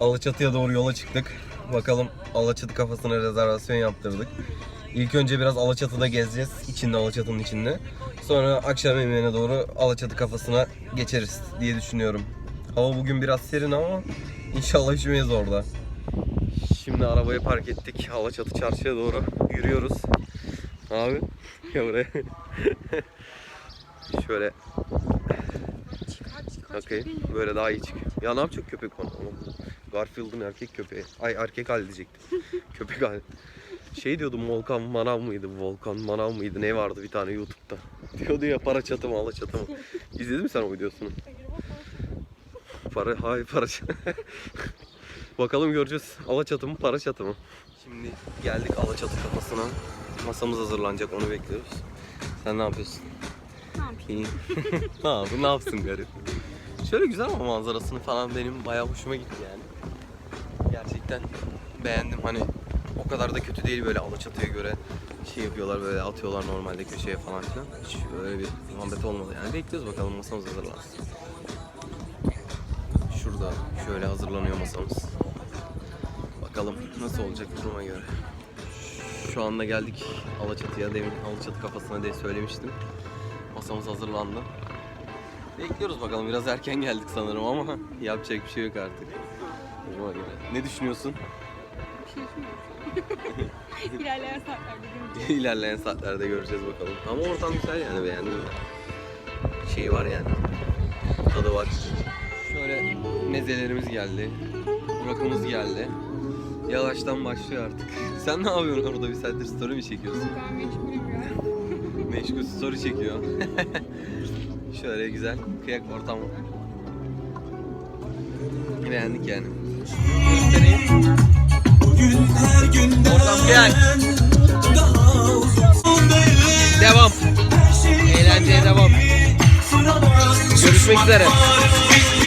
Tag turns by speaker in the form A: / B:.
A: Alaçatı'ya doğru yola çıktık. Bakalım Alaçatı kafasına rezervasyon yaptırdık. İlk önce biraz Alaçatı'da gezeceğiz. içinde Alaçatı'nın içinde. Sonra akşam yemeğine doğru Alaçatı kafasına geçeriz diye düşünüyorum. Hava bugün biraz serin ama inşallah üşümeyiz orada. Şimdi arabayı park ettik. Alaçatı çarşıya doğru yürüyoruz. Abi ya buraya. Şöyle Okey. Böyle daha iyi çıkıyor. Ya ne yapacak köpek bana? Garfield'ın erkek köpeği. Ay erkek hal diyecektim. köpek hal. Şey diyordum Volkan Manav mıydı? Volkan Manav mıydı? Ne vardı bir tane YouTube'da? Diyordu ya para çatı mı ala çatı mı? İzledin mi sen o videosunu? Para, hayır para. Bakalım göreceğiz. Alaçatı mı para çatı mı? Şimdi geldik Alaçatı kafasına. Masamız hazırlanacak onu bekliyoruz. Sen ne yapıyorsun? Ne yapayım? Ne yapsın garip? Şöyle güzel ama manzarasını falan benim bayağı hoşuma gitti yani. Gerçekten beğendim hani o kadar da kötü değil böyle Alaçatı'ya göre şey yapıyorlar böyle atıyorlar normalde köşeye falan filan. Hiç öyle bir muhabbet olmadı yani. Bekliyoruz bakalım masamız hazırlansın. Şurada şöyle hazırlanıyor masamız. Bakalım nasıl olacak duruma göre. Şu anda geldik Alaçatı'ya. Demin Alaçatı kafasına diye söylemiştim. Masamız hazırlandı. Bekliyoruz bakalım. Biraz erken geldik sanırım ama yapacak bir şey yok artık. Duruma göre. Ne düşünüyorsun?
B: Bir şey düşünmüyorum. İlerleyen saatlerde göreceğiz.
A: İlerleyen saatlerde göreceğiz bakalım. Ama ortam güzel yani beğendim ben. Şey var yani. Tadı var. Şöyle mezelerimiz geldi. Rakımız geldi. Yavaştan başlıyor artık. Sen ne yapıyorsun orada bir saattir story mi çekiyorsun?
B: Ben meşgulüm ya.
A: Meşgul story çekiyor. Şöyle güzel kıyak ortam. Beğendik yani. Göstereyim. Ortam kıyak. Devam. Eğlenceye devam. Görüşmek üzere.